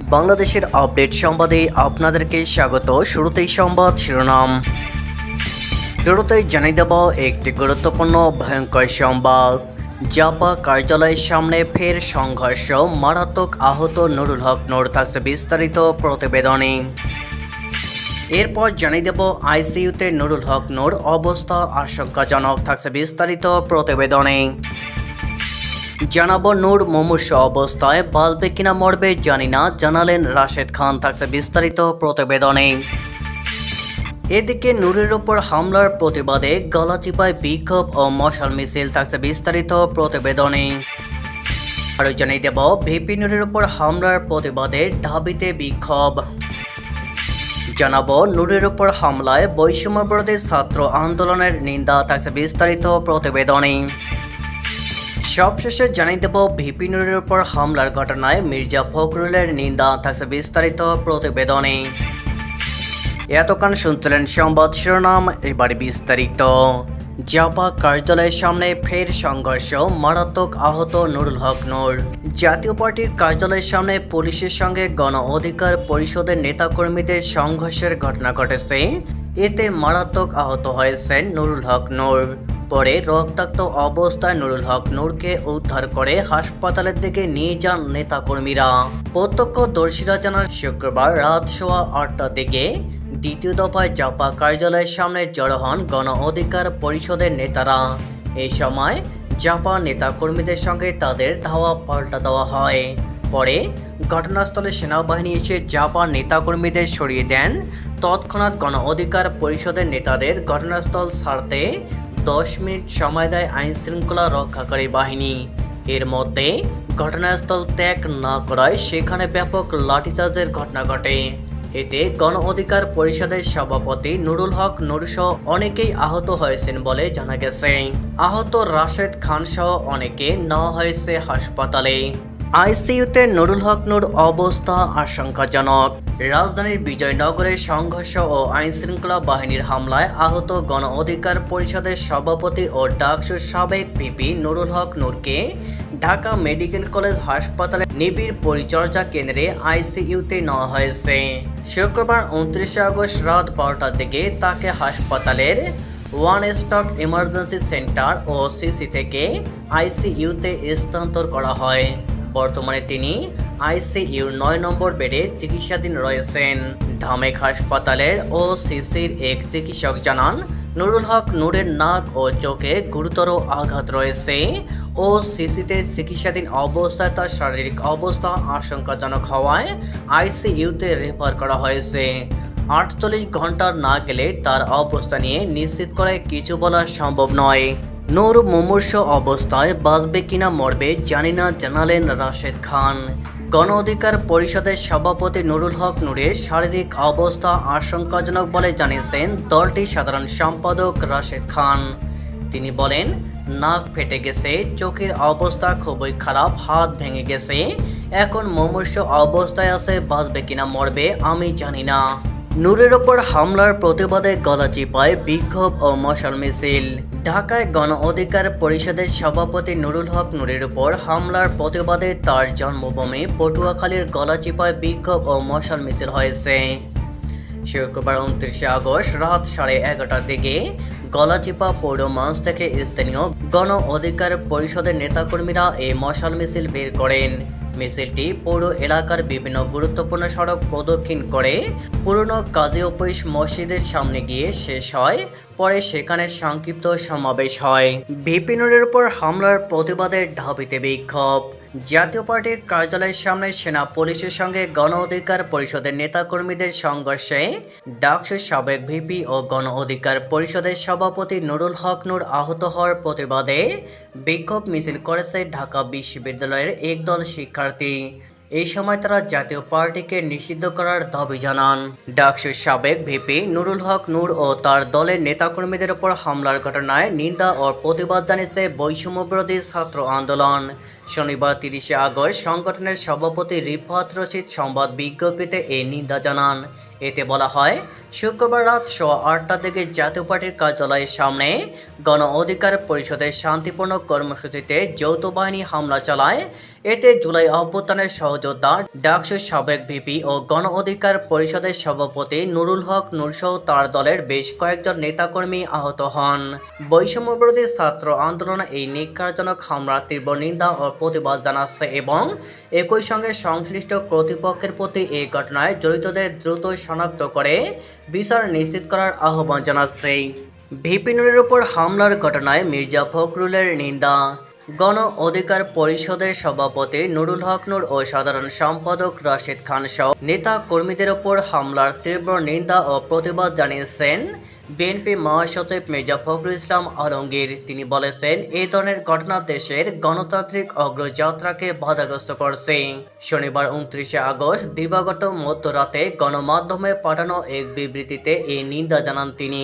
বাংলাদেশের আপডেট সংবাদে আপনাদেরকে স্বাগত। শুরুতেই সংবাদ শিরোনাম। শুরুতেই জানিয়ে দেব একটি গুরুত্বপূর্ণ ভয়ঙ্কর সংবাদ। জাপা কার্যালয়ের সামনে ফের সংঘর্ষ, মারাত্মক আহত নুরুল হক নোর থাকছে বিস্তারিত প্রতিবেদনে। এরপর জানিয়ে দেব আইসিইউতে নুরুল হক নোর অবস্থা আশঙ্কাজনক থাকছে বিস্তারিত প্রতিবেদনে। জানাব নূর মুমূর্ষ অবস্থায় বাঁচবে কিনা মরবে জানি না, জানালেন রাশেদ খান, থাকছে বিস্তারিত প্রতিবেদনে। এদিকে নূরের ওপর হামলার প্রতিবাদে গলাচিপায় বিক্ষোভ ও মশাল মিছিল, থাকছে বিস্তারিত প্রতিবেদনে। আরও জানিয়ে দেব, ভিপি নূরের উপর হামলার প্রতিবাদে ঢাবিতে বিক্ষোভ। জানাব, নূরের ওপর হামলায় বৈষম্য বিরোধী ছাত্র আন্দোলনের নিন্দা, থাকছে বিস্তারিত প্রতিবেদনে। সবশেষে জানিয়ে দেব, ভিপি নুরের উপর হামলার ঘটনায় মির্জা ফখরুলের নিন্দা থাকছে বিস্তারিত প্রতিবেদনে। এতক্ষণ শুনছিলেন সংবাদ শিরোনাম, এবার বিস্তারিত। জাপা কার্যালয়ের সামনে ফের সংঘর্ষ, মারাত্মক আহত নুরুল হক নূর। জাতীয় পার্টির কার্যালয়ের সামনে পুলিশের সঙ্গে গণ অধিকার পরিষদের নেতাকর্মীদের সংঘর্ষের ঘটনা ঘটেছে। এতে মারাত্মক আহত হয়েছেন নুরুল হক নূর। পরে রক্তাক্ত অবস্থায় নুরুল হক নূরকে উদ্ধার করে হাসপাতালের দিকে নিয়ে যান নেতাকর্মীরা। প্রত্যক্ষদর্শীরা জানান, শুক্রবার রাত সোয়া আটটার দিকে দ্বিতীয় দফায় জাপা কার্যালয়ের সামনে জড়ো হন গণ অধিকার পরিষদের নেতারা। এই সময় জাপা নেতাকর্মীদের সঙ্গে তাদের ধাওয়া পাল্টা দেওয়া হয়। পরে ঘটনাস্থলে সেনাবাহিনী এসে জাপা নেতাকর্মীদের সরিয়ে দেন। তৎক্ষণাৎ গণ অধিকার পরিষদের নেতাদের ঘটনাস্থল ছাড়তে দশ মিনিট সময় দেয় আইন শৃঙ্খলা রক্ষাকারী বাহিনী। এর মধ্যে ঘটনাস্থল ত্যাগ না করায় সেখানে ব্যাপক লাঠিচার্জের ঘটনা ঘটে। এতে গণ অধিকার পরিষদের সভাপতি নুরুল হক নুরসহ অনেকেই আহত হয়েছেন বলে জানা গেছে। আহত রাশেদ খান সহ অনেকে নেওয়া হয়েছে হাসপাতালে। আইসিইউতে নুরুল হক নুর অবস্থা আশঙ্কাজনক। রাজধানীর বিজয়নগরের সংঘর্ষ ও আইনশৃঙ্খলা বাহিনীর হামলায় আহত গণ অধিকার পরিষদের সভাপতি ও ডাকসুর সাবেক পিপি নুরুল হক নূরকে ঢাকা মেডিকেল কলেজ হাসপাতালে নিবিড় পরিচর্যা কেন্দ্রে আইসিইউতে নেওয়া হয়েছে। শুক্রবার উনত্রিশে আগস্ট রাত বারোটার দিকে তাকে হাসপাতালের ওয়ান স্টক ইমার্জেন্সি সেন্টার ও সিসি থেকে আইসিইউতে স্থানান্তর করা হয়। বর্তমানে তিনি আইসিইউর নয় নম্বর বেডে চিকিৎসাধীন রয়েছেন। ঢামেক হাসপাতালের ও সিসির এক চিকিৎসক জানান, নুরুল হক নূরের নাক ও চোখে গুরুতর আঘাত রয়েছে। ও সিসিতে চিকিৎসাধীন অবস্থায় তার শারীরিক অবস্থা আশঙ্কাজনক হওয়ায় আইসিইউতে রেফার করা হয়েছে। আটচল্লিশ ঘণ্টা না গেলে তার অবস্থা নিয়ে নিশ্চিত করে কিছু বলা সম্ভব নয়। নূর মুমূর্ষ অবস্থায় বাঁচবে কিনা মরবে জানি না, জানালেন রাশেদ খান। গণ অধিকার পরিষদের সভাপতি নুরুল হক নূরের শারীরিক অবস্থা আশঙ্কাজনক বলে জানিয়েছেন দলটির সাধারণ সম্পাদক রাশেদ খান। তিনি বলেন, নাক ফেটে গেছে, চোখের অবস্থা খুবই খারাপ, হাত ভেঙে গেছে। এখন মুমূর্ষ অবস্থায় আছে, বাঁচবে কিনা মরবে আমি জানি না। নূরের ওপর হামলার প্রতিবাদে গলা চিপায় বিক্ষোভ ও মশাল মিছিল। ঢাকায় গণ অধিকার পরিষদের সভাপতি নুরুল হক নুরের উপর হামলার প্রতিবাদে তার জন্মভূমি পটুয়াখালীর গলাচিপায় বিক্ষোভ ও মশাল মিছিল হয়েছে। শুক্রবার উনত্রিশে আগস্ট রাত সাড়ে এগারোটার দিকে গলাচিপা পৌর মঞ্চ থেকে স্থানীয় গণ অধিকার পরিষদের নেতাকর্মীরা এই মশাল মিছিল বের করেন। মিছিলটি পৌর এলাকার বিভিন্ন গুরুত্বপূর্ণ সড়ক প্রদক্ষিণ করে। পুরনো কাজী অফিস মসজিদের সামনে গিয়ে শেষ হয়, পরে সেখানে সংক্ষিপ্ত সমাবেশ হয়। বিপিনের উপর হামলার প্রতিবাদের ঢাবিতে বিক্ষোভ। জাতীয় পার্টির কার্যালয়ের সামনে সেনা পুলিশের সঙ্গে গণ অধিকার পরিষদের নেতাকর্মীদের সংঘর্ষে ডাকসুর সাবেক ভিপি ও গণ অধিকার পরিষদের সভাপতি নুরুল হক নূর আহত হওয়ার প্রতিবাদে বিক্ষোভ মিছিল করেছে ঢাকা বিশ্ববিদ্যালয়ের একদল শিক্ষার্থী। এই সময় তারা জাতীয় পার্টিকে নিষিদ্ধ করার দাবি জানান। ডাকসুর সাবেক ভিপি নুরুল হক নূর ও তার দলের নেতাকর্মীদের উপর হামলার ঘটনায় নিন্দা ও প্রতিবাদ জানিয়েছে বৈষম্য বিরোধী ছাত্র আন্দোলন। শনিবার তিরিশে আগস্ট সংগঠনের সভাপতি রিফাত রশিদ সংবাদ বিজ্ঞপ্তিতে এই নিন্দা জানান। এতে বলা হয় শুক্রবার রাত সোয়া আটটা থেকে জাতীয় পার্টির কার্যালয়ের সামনে গণ অধিকার পরিষদের শান্তিপূর্ণ কর্মসূচিতে যৌথ বাহিনী হামলা চালায়। এতে জুলাই অভ্যুত্থানের সহযোদ্ধা ডাকসুর সাবেক ভিপি ও গণ অধিকার পরিষদের সভাপতি নুরুল হক নুরসহ তার দলের বেশ কয়েকজন নেতাকর্মী আহত হন। বৈষম্যবিরোধী ছাত্র আন্দোলন এই নিকারজনক হামলার তীব্র নিন্দা ও প্রতিবাদ জানাচ্ছে এবং একই সঙ্গে সংশ্লিষ্ট কর্তৃপক্ষের প্রতি এই ঘটনায় জড়িতদের দ্রুত শনাক্ত করে বিচার নিশ্চিত করার আহ্বান জানাচ্ছে ভিপিনুরের উপর হামলার ঘটনায় মির্জা ফখরুলের নিন্দা। গণ অধিকার পরিষদের সভাপতি নুরুল হক নুর ও সাধারণ সম্পাদক রাশেদ খান সহ নেতা কর্মীদের ওপর হামলার তীব্র নিন্দা ও প্রতিবাদ জানিয়েছেন বিএনপি মহাসচিব মির্জা ফখরুল ইসলাম আলমগীর, তিনি বলেছেন, এই ধরনের ঘটনা দেশের গণতান্ত্রিক অগ্রযাত্রাকে বাধাগ্রস্ত করছে। শনিবার উনত্রিশে আগস্ট দিবাগত মধ্যরাতে গণমাধ্যমে পাঠানো এক বিবৃতিতে এই নিন্দা জানান তিনি।